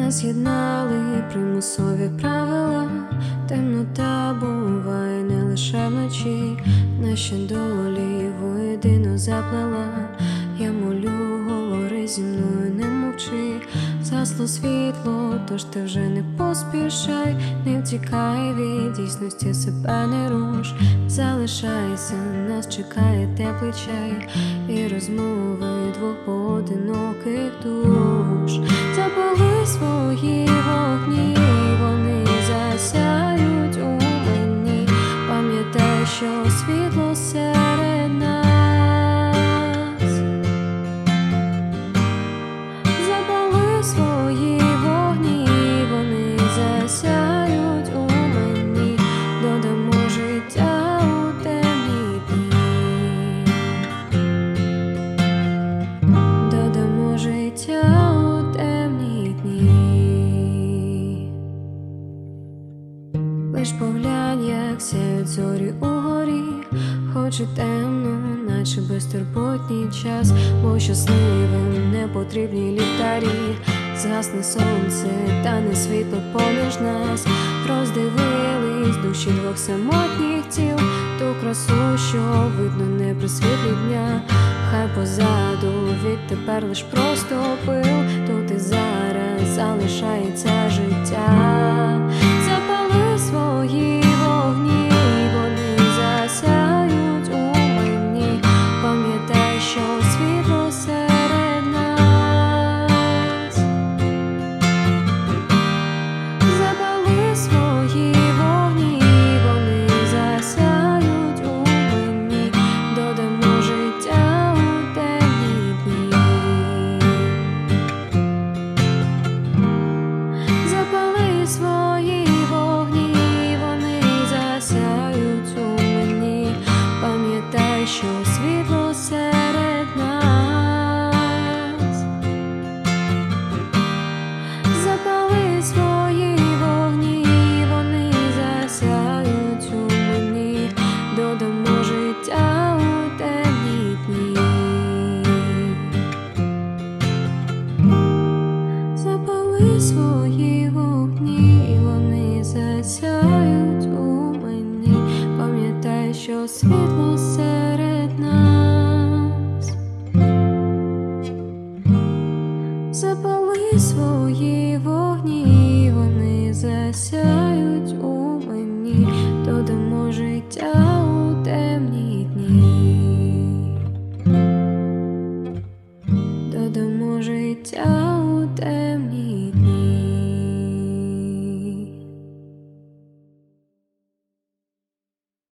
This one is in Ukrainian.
Нас єднали примусові правила, темнота буває не лише вночі, наші долі воєдино заплела. Я молю, говори зі мною, не мовчи, засло світло, тож ти вже не поспішай, не втікай від дійсності себе не руш, залишайся, нас чекає теплий чай. І розмови двох поодиноких душ. Запали свої вогні, вони засяють у мені. Пам'ятай, що світло серед Лиш поглянь, як сяють зорі угорі, хоч і темно, наче безтурботній час, бо щасливим не потрібні ліхтарі, згасне сонце, та не світло поміж нас, роздивились душі двох самотніх тіл, ту красу, що видно не при світлі дня, хай позаду відтепер лиш просто пил, тут і зараз залишається життя. Свої вогні, вони засяють у мені. Пам'ятай, що світло серед нас. Запали свої вогні, вони засяють.